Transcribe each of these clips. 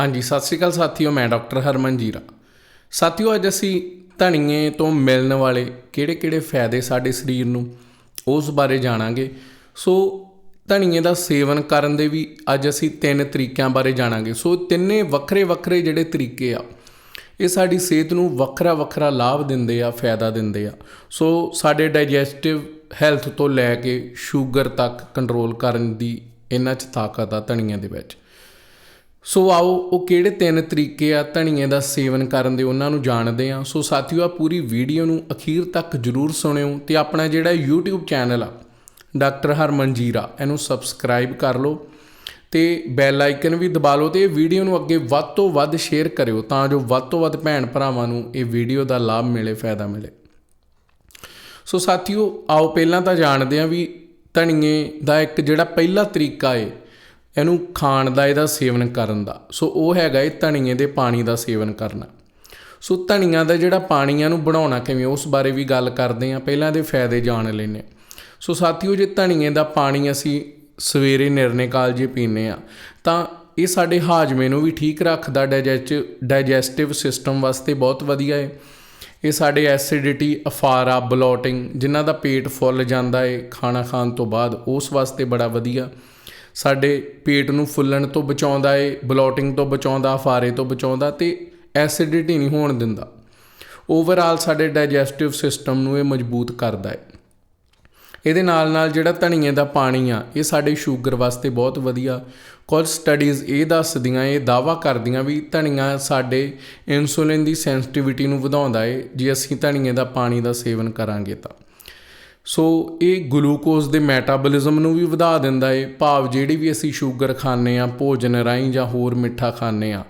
ਹਾਂਜੀ, ਸਤਿ ਸ੍ਰੀ ਅਕਾਲ ਸਾਥੀਓ, ਮੈਂ ਡਾਕਟਰ ਹਰਮਨ ਜੀਰਾ। ਸਾਥੀਓ, ਅੱਜ ਅਸੀਂ ਧਨੀਏ ਤੋਂ ਮਿਲਣ ਵਾਲੇ ਕਿਹੜੇ-ਕਿਹੜੇ ਫਾਇਦੇ ਸਾਡੇ ਸਰੀਰ ਨੂੰ, ਉਸ ਬਾਰੇ ਜਾਣਾਂਗੇ। ਸੋ, ਧਨੀਏ ਦਾ ਸੇਵਨ ਕਰਨ ਦੇ ਵੀ ਅੱਜ ਅਸੀਂ ਤਿੰਨ ਤਰੀਕਿਆਂ ਬਾਰੇ ਜਾਣਾਂਗੇ। ਸੋ, ਤਿੰਨੇ ਵੱਖਰੇ-ਵੱਖਰੇ ਜਿਹੜੇ ਤਰੀਕੇ ਆ, ਇਹ ਸਾਡੀ ਸਿਹਤ ਨੂੰ ਵੱਖਰਾ-ਵੱਖਰਾ ਲਾਭ ਦਿੰਦੇ ਆ, ਫਾਇਦਾ ਦਿੰਦੇ ਆ। ਸੋ, ਸਾਡੇ ਡਾਈਜੈਸਟਿਵ ਹੈਲਥ ਤੋਂ ਲੈ ਕੇ ਸ਼ੂਗਰ ਤੱਕ ਕੰਟਰੋਲ ਕਰਨ ਦੀ ਇਹਨਾਂ 'ਚ ਤਾਕਤ ਆ ਧਨੀਏ ਦੇ ਵਿੱਚ। ਸੋ ਆਓ, ਉਹ ਕਿਹੜੇ ਤਿੰਨ ਤਰੀਕੇ ਆ ਧਨੀਏ ਦਾ ਸੇਵਨ ਕਰਨ ਦੇ ਉਹਨਾਂ ਨੂੰ ਜਾਣਦੇ ਆ ਸੋ ਸਾਥੀਓ ਆ ਪੂਰੀ ਵੀਡੀਓ ਨੂੰ ਅਖੀਰ ਤੱਕ ਜਰੂਰ ਸੁਣਿਓ ਤੇ ਆਪਣਾ ਜਿਹੜਾ YouTube ਚੈਨਲ ਆ, ਡਾਕਟਰ ਹਰਮਨਜੀਰਾ ਇਹਨੂੰ ਸਬਸਕ੍ਰਾਈਬ ਕਰ ਲਓ ਤੇ ਬੈਲ ਆਈਕਨ ਵੀ ਦਬਾ ਲਓ ਤੇ ਇਹ ਵੀਡੀਓ ਨੂੰ ਅੱਗੇ ਵੱਧ ਤੋਂ ਵੱਧ ਸ਼ੇਅਰ ਕਰਿਓ ਤਾਂ ਜੋ ਵੱਧ ਤੋਂ ਵੱਧ ਭੈਣ ਭਰਾਵਾਂ ਨੂੰ ਇਹ ਵੀਡੀਓ ਦਾ ਲਾਭ ਮਿਲੇ, ਫਾਇਦਾ ਮਿਲੇ। ਸੋ ਸਾਥੀਓ, ਆਓ, ਪਹਿਲਾਂ ਤਾਂ ਜਾਣਦੇ ਹਾਂ ਵੀ ਧਨੀਏ ਦਾ ਇੱਕ ਜਿਹੜਾ ਪਹਿਲਾ ਤਰੀਕਾ ਏ ਇਹਨੂੰ ਖਾਣ ਦਾ, ਇਹਦਾ ਸੇਵਨ ਕਰਨ ਦਾ। ਸੋ ਉਹ ਹੈਗਾ ਇਹ ਧਨੀਏ ਦੇ ਪਾਣੀ ਦਾ ਸੇਵਨ ਕਰਨਾ। ਸੋ ਧਨੀਆਂ ਦਾ ਜਿਹੜਾ ਪਾਣੀ ਆ ਨੂੰ ਬਣਾਉਣਾ ਕਿਵੇਂ? ਉਸ ਬਾਰੇ ਵੀ ਗੱਲ ਕਰਦੇ ਹਾਂ। ਪਹਿਲਾਂ ਇਹਦੇ ਫਾਇਦੇ ਜਾਣ ਲੈਨੇ ਸੋ ਸਾਥੀਓ, ਜੇ ਧਨੀਏ ਦਾ ਪਾਣੀ ਅਸੀਂ ਸਵੇਰੇ ਨਿਰਣੇ ਕਾਲਜੇ ਪੀਨੇ ਆ ਤਾਂ ਇਹ ਸਾਡੇ ਹਾਜਮੇ ਨੂੰ ਵੀ ਠੀਕ ਰੱਖਦਾ ਡਾਈਜੈਸਟ ਡਾਈਜੈਸਟਿਵ ਸਿਸਟਮ ਵਾਸਤੇ ਬਹੁਤ ਵਧੀਆ ਹੈ। ਇਹ ਸਾਡੇ ਐਸਿਡਿਟੀ, ਅਫਾਰਾ, ਬਲੋਟਿੰਗ, ਜਿਨ੍ਹਾਂ ਦਾ ਪੇਟ ਫੁੱਲ ਜਾਂਦਾ ਹੈ ਖਾਣਾ ਖਾਣ ਤੋਂ ਬਾਅਦ, ਉਸ ਵਾਸਤੇ ਬੜਾ ਵਧੀਆ। ਸਾਡੇ ਪੇਟ ਨੂੰ ਫੁੱਲਣ ਤੋਂ ਬਚਾਉਂਦਾ ਏ, ਬਲੋਟਿੰਗ ਤੋਂ ਬਚਾਉਂਦਾ, ਫਾਰੇ ਤੋਂ ਬਚਾਉਂਦਾ ਤੇ ਐਸਿਡਿਟੀ ਨਹੀਂ ਹੋਣ ਦਿੰਦਾ। ਓਵਰਆਲ ਸਾਡੇ ਡਾਈਜੈਸਟਿਵ ਸਿਸਟਮ ਨੂੰ ਇਹ ਮਜ਼ਬੂਤ ਕਰਦਾ ਏ। ਇਹਦੇ ਨਾਲ ਨਾਲ ਜਿਹੜਾ ਧਨੀਏ ਦਾ ਪਾਣੀ ਆ, ਇਹ ਸਾਡੇ ਸ਼ੂਗਰ ਵਾਸਤੇ ਬਹੁਤ ਵਧੀਆ। ਕੁਝ ਸਟੱਡੀਜ਼ ਇਹ ਦੱਸਦੀਆਂ ਇਹ ਦਾਵਾ ਕਰਦੀਆਂ ਵੀ ਧਨੀਆ ਸਾਡੇ ਇਨਸੂਲਿਨ ਦੀ ਸੈਂਸਿਟੀਵਿਟੀ ਨੂੰ ਵਧਾਉਂਦਾ ਏ, ਜੇ ਅਸੀਂ ਧਨੀਏ ਦਾ ਪਾਣੀ ਦਾ ਸੇਵਨ ਕਰਾਂਗੇ ਤਾਂ। ਸੋ ਇਹ ਗਲੂਕੋਜ਼ ਦੇ ਮੈਟਾਬੋਲਿਜ਼ਮ ਨੂੰ ਵੀ ਵਧਾ ਦਿੰਦਾ ਏ। ਭਾਵ ਜਿਹੜੀ ਵੀ ਅਸੀਂ ਸ਼ੂਗਰ ਖਾਂਦੇ ਆ ਭੋਜਨ ਰਾਹੀਂ ਜਾਂ ਹੋਰ ਮਿੱਠਾ ਖਾਂਦੇ ਆ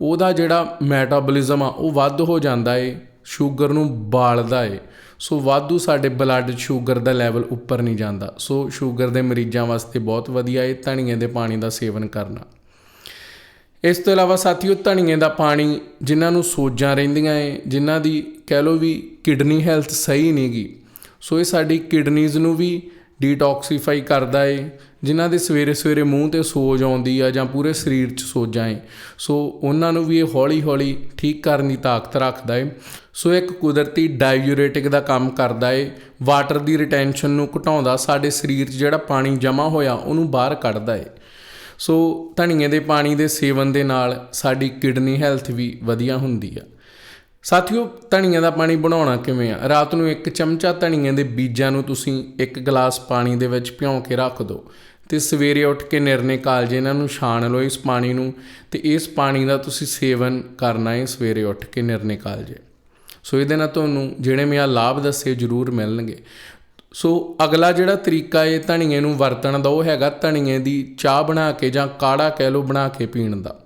ਉਹਦਾ ਜਿਹੜਾ ਮੈਟਾਬੋਲਿਜ਼ਮ ਆ, ਉਹ ਵੱਧ ਹੋ ਜਾਂਦਾ ਏ, ਸ਼ੂਗਰ ਨੂੰ ਬਾਲਦਾ ਏ। ਸੋ ਵਾਧੂ ਸਾਡੇ ਬਲੱਡ ਸ਼ੂਗਰ ਦਾ ਲੈਵਲ ਉੱਪਰ ਨਹੀਂ ਜਾਂਦਾ। ਸੋ ਸ਼ੂਗਰ ਦੇ ਮਰੀਜ਼ਾਂ ਵਾਸਤੇ ਬਹੁਤ ਵਧੀਆ ਏ, ਧਨੀਏ ਦੇ ਪਾਣੀ ਦਾ ਸੇਵਨ ਕਰਨਾ। ਇਸ ਤੋਂ ਇਲਾਵਾ ਸਾਥੀਓ, ਧਨੀਏ ਦਾ ਪਾਣੀ ਜਿਨ੍ਹਾਂ ਨੂੰ ਸੋਜਾਂ ਰਹਿੰਦੀਆਂ ਏ, ਜਿਨ੍ਹਾਂ ਦੀ ਕਹਿ ਲਓ ਵੀ ਕਿਡਨੀ ਹੈਲਥ ਸਹੀ ਨਹੀਂਗੀ ਸੋ ਇਹ ਸਾਡੀ ਕਿਡਨੀਜ਼ ਨੂੰ ਵੀ ਡੀਟੌਕਸੀਫਾਈ ਕਰਦਾ ਏ, ਜਿਨ੍ਹਾਂ ਦੇ ਸਵੇਰੇ ਸਵੇਰੇ ਮੂੰਹ ਤੇ ਸੋਜ ਆਉਂਦੀ ਆ ਜਾਂ ਪੂਰੇ ਸਰੀਰ 'ਚ ਸੋਜਾਂ ਏ। ਸੋ ਉਹਨਾਂ ਨੂੰ ਵੀ ਇਹ ਹੌਲੀ ਹੌਲੀ ਠੀਕ ਕਰਨ ਦੀ ਤਾਕਤ ਰੱਖਦਾ ਏ। ਸੋ ਇੱਕ ਕੁਦਰਤੀ ਡਾਇੂਰੇਟਿਕ ਦਾ ਕੰਮ ਕਰਦਾ ਏ। ਵਾਟਰ ਦੀ ਰਿਟੈਂਸ਼ਨ ਨੂੰ ਘਟਾਉਂਦਾ, ਸਾਡੇ ਸਰੀਰ 'ਚ ਜਿਹੜਾ ਪਾਣੀ ਜਮ੍ਹਾਂ ਹੋਇਆ, ਉਹਨੂੰ ਬਾਹਰ ਕੱਢਦਾ ਏ। ਸੋ ਧਨੀਏ ਦੇ ਪਾਣੀ ਦੇ ਸੇਵਨ ਦੇ ਨਾਲ ਸਾਡੀ ਕਿਡਨੀ ਹੈਲਥ ਵੀ ਵਧੀਆ ਹੁੰਦੀ ਆ। ਸਾਥੀਓ, ਧਨੀਆ ਦਾ ਪਾਣੀ ਬਣਾਉਣਾ ਕਿਵੇਂ ਆ? ਰਾਤ ਨੂੰ ਇੱਕ ਚਮਚਾ ਧਨੀਏ ਦੇ ਬੀਜਾਂ ਨੂੰ ਤੁਸੀਂ ਇੱਕ ਗਲਾਸ ਪਾਣੀ ਦੇ ਵਿੱਚ ਭਿਉਂ ਕੇ ਰੱਖ ਦਿਓ ਤੇ ਸਵੇਰੇ ਉੱਠ ਕੇ ਨਿਰਣੇ ਕਾਲਜ ਇਹਨਾਂ ਨੂੰ ਛਾਣ ਲਓ ਇਸ ਪਾਣੀ ਨੂੰ ਤੇ ਇਸ ਪਾਣੀ ਦਾ ਤੁਸੀਂ ਸੇਵਨ ਕਰਨਾ ਹੈ ਸਵੇਰੇ ਉੱਠ ਕੇ ਨਿਰਣੇ ਕਾਲਜੇ ਸੋ ਇਹਦੇ ਨਾਲ ਤੁਹਾਨੂੰ ਜਿਹੜੇ ਮੈਂ ਆ ਲਾਭ ਦੱਸੇ ਜ਼ਰੂਰ ਮਿਲਣਗੇ। ਸੋ ਅਗਲਾ ਜਿਹੜਾ ਤਰੀਕਾ ਹੈ ਧਨੀਏ ਨੂੰ ਵਰਤਣ ਦਾ ਉਹ ਹੈਗਾ ਧਨੀਏ ਦੀ ਚਾਹ ਬਣਾ ਕੇ ਜਾਂ ਕਾੜਾ ਕਹਿ ਲਓ ਬਣਾ ਕੇ ਪੀਣ ਦਾ।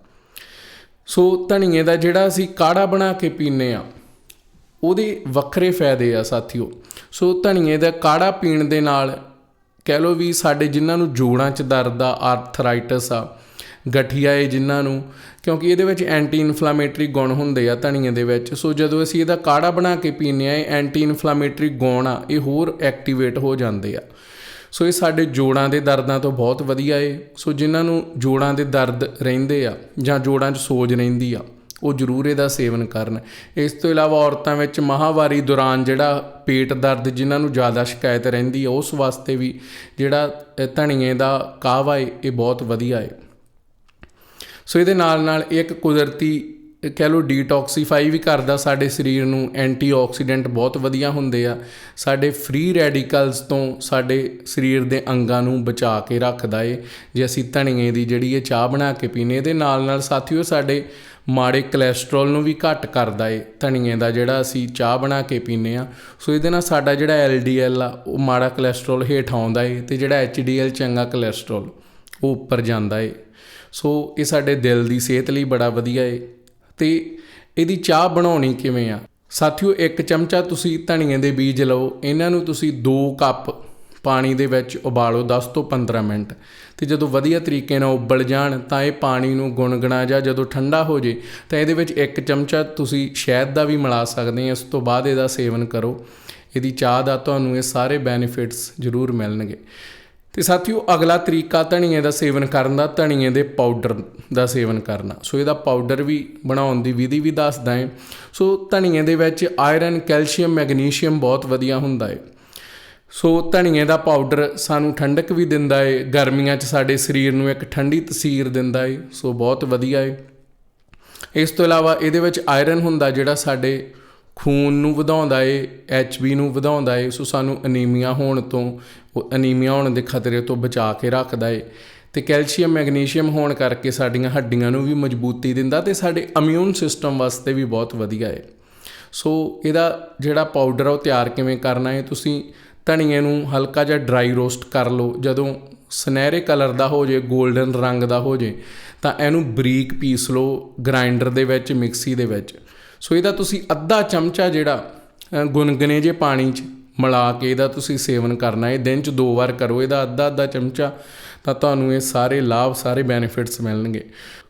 ਸੋ ਧਨੀਏ ਦਾ ਜਿਹੜਾ ਅਸੀਂ ਕਾੜਾ ਬਣਾ ਕੇ ਪੀਨੇ ਆ ਉਹਦੇ ਵੱਖਰੇ ਫਾਇਦੇ ਆ ਸਾਥੀਓ। ਸੋ ਧਨੀਏ ਦਾ ਕਾੜਾ ਪੀਣ ਦੇ ਨਾਲ ਕਹਿ ਲਓ ਵੀ ਸਾਡੇ ਜਿਨ੍ਹਾਂ ਨੂੰ ਜੋੜਾਂ 'ਚ ਦਰਦ ਆ ਆਰਥਰਾਈਟਸ ਆ, ਗਠੀਆ ਏ ਜਿਨ੍ਹਾਂ ਨੂੰ, ਕਿਉਂਕਿ ਇਹਦੇ ਵਿੱਚ ਐਂਟੀ ਇਨਫਲਾਮੇਟਰੀ ਗੁਣ ਹੁੰਦੇ ਆ ਧਨੀਏ ਦੇ ਵਿੱਚ। ਸੋ ਜਦੋਂ ਅਸੀਂ ਇਹਦਾ ਕਾੜਾ ਬਣਾ ਕੇ ਪੀਨੇ ਆ ਇਹ ਐਂਟੀ ਇਨਫਲਾਮੇਟਰੀ ਗੁਣ ਆ, ਇਹ ਹੋਰ ਐਕਟੀਵੇਟ ਹੋ ਜਾਂਦੇ ਆ। ਸੋ ਇਹ ਸਾਡੇ ਜੋੜਾਂ ਦੇ ਦਰਦਾਂ ਤੋਂ ਬਹੁਤ ਵਧੀਆ ਏ। ਸੋ ਜਿਨ੍ਹਾਂ ਨੂੰ ਜੋੜਾਂ ਦੇ ਦਰਦ ਰਹਿੰਦੇ ਆ ਜਾਂ ਜੋੜਾਂ 'ਚ ਸੋਜ ਰਹਿੰਦੀ ਆ, ਉਹ ਜ਼ਰੂਰ ਇਹਦਾ ਸੇਵਨ ਕਰਨ। ਇਸ ਤੋਂ ਇਲਾਵਾ ਔਰਤਾਂ ਵਿੱਚ ਮਾਹਵਾਰੀ ਦੌਰਾਨ ਜਿਹੜਾ ਪੇਟ ਦਰਦ ਜਿਨ੍ਹਾਂ ਨੂੰ ਜ਼ਿਆਦਾ ਸ਼ਿਕਾਇਤ ਰਹਿੰਦੀ ਆ, ਉਸ ਵਾਸਤੇ ਵੀ ਜਿਹੜਾ ਧਣੀਏ ਦਾ ਕਾਹਵਾ ਏ, ਇਹ ਬਹੁਤ ਵਧੀਆ ਏ। ਸੋ ਇਹਦੇ ਨਾਲ ਨਾਲ ਇੱਕ ਕੁਦਰਤੀ ਕਹਿ ਲਓ ਡੀਟੌਕਸੀਫਾਈ ਵੀ ਕਰਦਾ ਸਾਡੇ ਸਰੀਰ ਨੂੰ ਐਂਟੀਆਕਸੀਡੈਂਟ ਬਹੁਤ ਵਧੀਆ ਹੁੰਦੇ ਆ। ਸਾਡੇ ਫ੍ਰੀ ਰੈਡੀਕਲਸ ਤੋਂ ਸਾਡੇ ਸਰੀਰ ਦੇ ਅੰਗਾਂ ਨੂੰ ਬਚਾ ਕੇ ਰੱਖਦਾ ਏ। ਜੇ ਅਸੀਂ ਧਣੀਏ ਦੀ ਜਿਹੜੀ ਇਹ ਚਾਹ ਬਣਾ ਕੇ ਪੀਨੇ, ਇਹਦੇ ਨਾਲ ਨਾਲ ਸਾਥੀਓ ਸਾਡੇ ਮਾੜੇ ਕੋਲੇਸਟ੍ਰੋਲ ਨੂੰ ਵੀ ਘੱਟ ਕਰਦਾ ਏ। ਧਣੀਏ ਦਾ ਜਿਹੜਾ ਅਸੀਂ ਚਾਹ ਬਣਾ ਕੇ ਪੀਨੇ ਆ, ਸੋ ਇਹਦੇ ਨਾਲ ਸਾਡਾ ਜਿਹੜਾ ਐਲਡੀਐਲ ਆ, ਉਹ ਮਾੜਾ ਕੋਲੇਸਟ੍ਰੋਲ ਹੇਠ ਆਉਂਦਾ ਏ ਤੇ ਜਿਹੜਾ ਐਚਡੀਐਲ ਚੰਗਾ ਕੋਲੇਸਟ੍ਰੋਲ ਉਹ ਉੱਪਰ ਜਾਂਦਾ ਏ। ਸੋ ਇਹ ਸਾਡੇ ਦਿਲ ਦੀ ਸਿਹਤ ਲਈ ਬੜਾ ਵਧੀਆ ਏ। ਤੇ ਇਹਦੀ ਚਾਹ ਬਣਾਉਣੀ ਕਿਵੇਂ ਆ? ਸਾਥੀਓ, ਇੱਕ ਚਮਚਾ ਤੁਸੀਂ ਧਨੀਏ ਦੇ ਬੀਜ ਲਓ। ਇਹਨਾਂ ਨੂੰ ਤੁਸੀਂ 2 ਕੱਪ ਪਾਣੀ ਦੇ ਵਿੱਚ ਉਬਾਲੋ 10 ਤੋਂ 15 ਮਿੰਟ। ਤੇ ਜਦੋਂ ਵਧੀਆ ਤਰੀਕੇ ਨਾਲ ਉਬਲ ਜਾਣ, ਤਾਂ ਇਹ ਪਾਣੀ ਨੂੰ ਗੁਨਗਣਾ ਜਾਂ, ਜਦੋਂ ਠੰਡਾ ਹੋ ਜੇ, ਤਾਂ ਇਹਦੇ ਵਿੱਚ ਇੱਕ ਚਮਚਾ ਤੁਸੀਂ ਸ਼ਹਿਦ ਦਾ ਵੀ ਮਿਲਾ ਸਕਦੇ ਆ। ਇਸ ਤੋਂ ਬਾਅਦ ਇਹਦਾ ਸੇਵਨ ਕਰੋ। ਇਹਦੀ ਚਾਹ ਦਾ ਤੁਹਾਨੂੰ ਇਹ ਸਾਰੇ ਬੈਨੀਫਿਟਸ ਜ਼ਰੂਰ ਮਿਲਣਗੇ। ਤੇ ਸਾਥੀਓ, ਅਗਲਾ ਤਰੀਕਾ ਧਨੀਏ ਦਾ ਸੇਵਨ ਕਰਨ ਦਾ, ਧਨੀਏ ਦੇ ਪਾਊਡਰ ਦਾ ਸੇਵਨ ਕਰਨਾ। ਸੋ ਇਹਦਾ ਪਾਊਡਰ ਵੀ ਬਣਾਉਣ ਦੀ ਵਿਧੀ ਵੀ ਦੱਸਦਾ ਹੈ। ਸੋ ਧਨੀਏ ਦੇ ਵਿੱਚ ਆਇਰਨ ਕੈਲਸ਼ੀਅਮ ਮੈਗਨੀਸ਼ੀਅਮ ਬਹੁਤ ਵਧੀਆ ਹੁੰਦਾ ਹੈ। ਸੋ ਧਨੀਏ ਦਾ ਪਾਊਡਰ ਸਾਨੂੰ ਠੰਡਕ ਵੀ ਦਿੰਦਾ ਏ ਗਰਮੀਆਂ 'ਚ ਸਾਡੇ ਸਰੀਰ ਨੂੰ ਇੱਕ ਠੰਡੀ ਤਸੀਰ ਦਿੰਦਾ ਏ ਸੋ ਬਹੁਤ ਵਧੀਆ ਏ ਇਸ ਤੋਂ ਇਲਾਵਾ ਇਹਦੇ ਵਿੱਚ ਆਇਰਨ ਹੁੰਦਾ ਜਿਹੜਾ ਸਾਡੇ ਖੂਨ ਨੂੰ ਵਧਾਉਂਦਾ ਏ ਐਚਬੀ ਨੂੰ ਵਧਾਉਂਦਾ ਏ, ਸੋ ਸਾਨੂੰ ਅਨੀਮੀਆ ਹੋਣ ਤੋਂ, ਉਹ ਅਨੀਮੀਆ ਹੋਣ ਦੇ ਖਤਰੇ ਤੋਂ ਬਚਾ ਕੇ ਰੱਖਦਾ ਏ। ਤੇ ਕੈਲਸ਼ੀਅਮ, ਮੈਗਨੀਸ਼ੀਅਮ ਹੋਣ ਕਰਕੇ ਸਾਡੀਆਂ ਹੱਡੀਆਂ ਨੂੰ ਵੀ ਮਜ਼ਬੂਤੀ ਦਿੰਦਾ ਤੇ ਸਾਡੇ ਇਮਿਊਨ ਸਿਸਟਮ ਵਾਸਤੇ ਵੀ ਬਹੁਤ ਵਧੀਆ ਏ। ਸੋ ਇਹਦਾ ਜਿਹੜਾ ਪਾਊਡਰ ਆ ਉਹ ਤਿਆਰ ਕਿਵੇਂ ਕਰਨਾ ਹੈ ਤੁਸੀਂ ਧਨੀਏ ਨੂੰ ਹਲਕਾ ਜਿਹਾ ਡਰਾਈ ਰੋਸਟ ਕਰ ਲਓ। ਜਦੋਂ ਸੁਨਹਿਰੇ ਕਲਰ ਦਾ ਹੋ ਜੇ 골ਡਨ ਰੰਗ ਦਾ ਹੋ ਜੇ, ਤਾਂ ਇਹਨੂੰ ਬਰੀਕ ਪੀਸ ਲਓ ਗ੍ਰਾਈਂਡਰ ਦੇ ਵਿੱਚ, ਮਿਕਸੀ ਦੇ ਵਿੱਚ। ਸੋ ਇਹਦਾ ਤੁਸੀਂ ਅੱਧਾ ਚਮਚਾ ਜਿਹੜਾ ਅ, ਗੁਨਗੁਨੇ ਜੇ ਪਾਣੀ 'ਚ ਮਿਲਾ ਕੇ ਇਹਦਾ ਤੁਸੀਂ ਸੇਵਨ ਕਰਨਾ ਹੈ ਦਿਨ 'ਚ ਦੋ ਵਾਰ ਕਰੋ ਇਹਦਾ ਅੱਧਾ ਅੱਧਾ ਚਮਚਾ ਤਾਂ ਤੁਹਾਨੂੰ ਇਹ ਸਾਰੇ ਲਾਭ ਸਾਰੇ ਬੈਨੀਫਿਟਸ ਮਿਲਣਗੇ।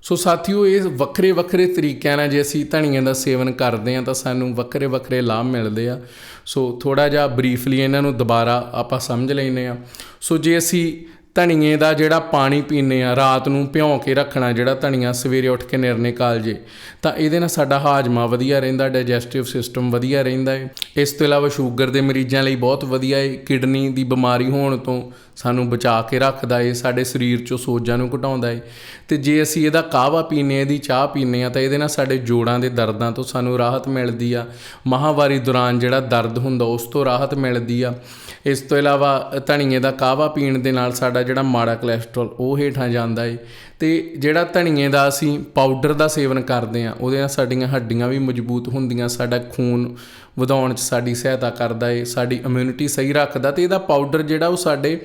ਸੋ ਸਾਥੀਓ ਇਹ ਵੱਖਰੇ ਵੱਖਰੇ ਤਰੀਕਿਆਂ ਨਾਲ ਜੇ ਅਸੀਂ ਧਨੀਏ ਦਾ ਸੇਵਨ ਕਰਦੇ ਹਾਂ ਤਾਂ ਸਾਨੂੰ ਵੱਖਰੇ ਵੱਖਰੇ ਲਾਭ ਮਿਲਦੇ ਆ। ਸੋ ਥੋੜਾ ਜਿਹਾ ਬਰੀਫਲੀ ਇਹਨਾਂ ਨੂੰ ਦੁਬਾਰਾ ਆਪਾਂ ਸਮਝ ਲੈਨੇ ਆ ਸੋ ਜੇ ਅਸੀਂ ਧਨੀਏ ਦਾ ਜਿਹੜਾ ਪਾਣੀ ਪੀਨੇ ਆ, ਰਾਤ ਨੂੰ ਭਿਉਂ ਕੇ ਰੱਖਣਾ ਜਿਹੜਾ ਧਨੀਆ ਸਵੇਰੇ ਉੱਠ ਕੇ ਨਿਰਨੇ ਕਾਲ ਜੇ, ਤਾਂ ਇਹਦੇ ਨਾਲ ਸਾਡਾ ਹਾਜ਼ਮਾ ਵਧੀਆ ਰਹਿੰਦਾ ਡਾਈਜੈਸਟਿਵ ਸਿਸਟਮ ਵਧੀਆ ਰਹਿੰਦਾ ਹੈ ਇਸ ਤੋਂ ਇਲਾਵਾ ਸ਼ੂਗਰ ਦੇ ਮਰੀਜ਼ਾਂ ਲਈ ਬਹੁਤ ਵਧੀਆ ਹੈ ਕਿਡਨੀ ਦੀ ਬਿਮਾਰੀ ਹੋਣ ਤੋਂ ਸਾਨੂੰ ਬਚਾ ਕੇ ਰੱਖਦਾ ਹੈ ਸਾਡੇ ਸਰੀਰ ਚੋਂ ਸੋਜਾਂ ਨੂੰ ਘਟਾਉਂਦਾ ਹੈ ਤੇ ਜੇ ਅਸੀਂ ਇਹਦਾ ਕਾਹਵਾ ਪੀਨੇ ਇਹਦੀ ਚਾਹ ਪੀਨੇ ਆ, ਤਾਂ ਇਹਦੇ ਨਾਲ ਸਾਡੇ ਜੋੜਾਂ ਦੇ ਦਰਦਾਂ ਤੋਂ ਸਾਨੂੰ ਰਾਹਤ ਮਿਲਦੀ ਆ। ਮਾਹਵਾਰੀ ਦੌਰਾਨ ਜਿਹੜਾ ਦਰਦ ਹੁੰਦਾ, ਉਸ ਤੋਂ ਰਾਹਤ ਮਿਲਦੀ ਆ। ਇਸ ਤੋਂ ਇਲਾਵਾ ਧਨੀਏ ਦਾ ਕਾਹਵਾ ਪੀਣ ਦੇ ਨਾਲ ਸਾਡਾ ਜਿਹੜਾ ਮਾੜਾ ਕੋਲੇਸਟ੍ਰੋਲ ਉਹ ਹੇਠਾਂ ਜਾਂਦਾ ਏ। ਤੇ ਜਿਹੜਾ ਧਨੀਏ ਦਾ ਅਸੀਂ ਪਾਊਡਰ ਦਾ ਸੇਵਨ ਕਰਦੇ ਆ ਉਹਦੇ ਨਾਲ ਸਾਡੀਆਂ ਹੱਡੀਆਂ ਵੀ ਮਜ਼ਬੂਤ ਹੁੰਦੀਆਂ, ਸਾਡਾ ਖੂਨ ਵਧਾਉਣ 'ਚ ਸਾਡੀ ਸਹਾਇਤਾ ਕਰਦਾ ਏ, ਸਾਡੀ ਇਮਿਊਨਿਟੀ ਸਹੀ ਰੱਖਦਾ ਤੇ ਇਹਦਾ ਪਾਊਡਰ ਜਿਹੜਾ ਉਹ ਸਾਡੇ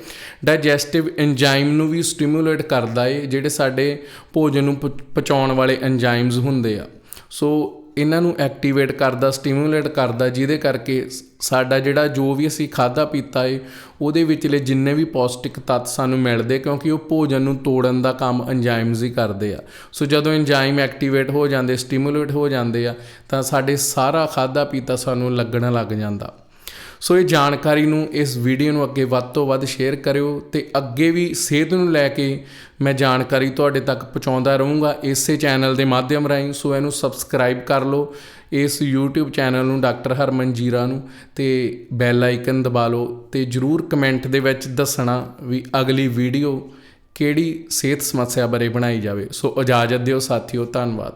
ਡਾਈਜੈਸਟਿਵ ਐਂਜ਼ਾਈਮ ਨੂੰ ਵੀ ਸਟਿਮੂਲੇਟ ਕਰਦਾ ਏ, ਜਿਹੜੇ ਸਾਡੇ ਭੋਜਨ ਨੂੰ ਪ- ਪਚਾਉਣ ਵਾਲੇ ਐਂਜ਼ਾਈਮਸ ਹੁੰਦੇ ਆ। ਸੋ ਇਹਨਾਂ ਨੂੰ ਐਕਟੀਵੇਟ ਕਰਦਾ ਸਟਿਮੂਲੇਟ ਕਰਦਾ, ਜਿਹਦੇ ਕਰਕੇ ਸਾਡਾ ਜਿਹੜਾ ਜੋ ਵੀ ਅਸੀਂ ਖਾਦਾ ਪੀਤਾ ਏ, ਉਹਦੇ ਵਿਚਲੇ ਜਿੰਨੇ ਵੀ ਪੌਸ਼ਟਿਕ ਤੱਤ ਸਾਨੂੰ ਮਿਲਦੇ, ਕਿਉਂਕਿ ਉਹ ਭੋਜਨ ਨੂੰ ਤੋੜਨ ਦਾ ਕੰਮ ਐਂਜ਼ਾਈਮਸ ਹੀ ਕਰਦੇ ਆ। ਸੋ ਜਦੋਂ ਐਂਜ਼ਾਈਮ ਐਕਟੀਵੇਟ ਹੋ ਜਾਂਦੇ ਸਟਿਮੂਲੇਟ ਹੋ ਜਾਂਦੇ ਆ, ਤਾਂ ਸਾਡੇ ਸਾਰਾ ਖਾਦਾ ਪੀਤਾ ਸਾਨੂੰ ਲੱਗਣ ਲੱਗ ਜਾਂਦਾ। ਸੋ ਇਹ ਜਾਣਕਾਰੀ ਨੂੰ ਇਸ ਵੀਡੀਓ ਨੂੰ ਅੱਗੇ ਵੱਧ ਤੋਂ ਵੱਧ ਸ਼ੇਅਰ ਕਰਿਓ ਤੇ ਅੱਗੇ ਵੀ ਸਿਹਤ ਨੂੰ ਲੈ ਕੇ ਮੈਂ ਜਾਣਕਾਰੀ ਤੁਹਾਡੇ ਤੱਕ ਪਹੁੰਚਾਉਂਦਾ ਰਹੂੰਗਾ ਇਸੇ ਚੈਨਲ ਦੇ ਮਾਧਿਅਮ ਰਾਹੀਂ। ਸੋ ਇਹਨੂੰ ਸਬਸਕ੍ਰਾਈਬ ਕਰ ਲਓ, ਇਸ YouTube ਚੈਨਲ ਨੂੰ ਡਾਕਟਰ ਹਰਮਨ ਜੀਰਾ ਨੂੰ ਤੇ ਬੈਲ ਆਈਕਨ ਦਬਾ ਲਓ ਤੇ ਜਰੂਰ ਕਮੈਂਟ ਦੇ ਵਿੱਚ ਦੱਸਣਾ ਵੀ ਅਗਲੀ ਵੀਡੀਓ ਕਿਹੜੀ ਸਿਹਤ ਸਮੱਸਿਆ ਬਾਰੇ ਬਣਾਈ ਜਾਵੇ। ਸੋ ਇਜਾਜ਼ਤ ਦਿਓ ਸਾਥੀਓ, ਧੰਨਵਾਦ।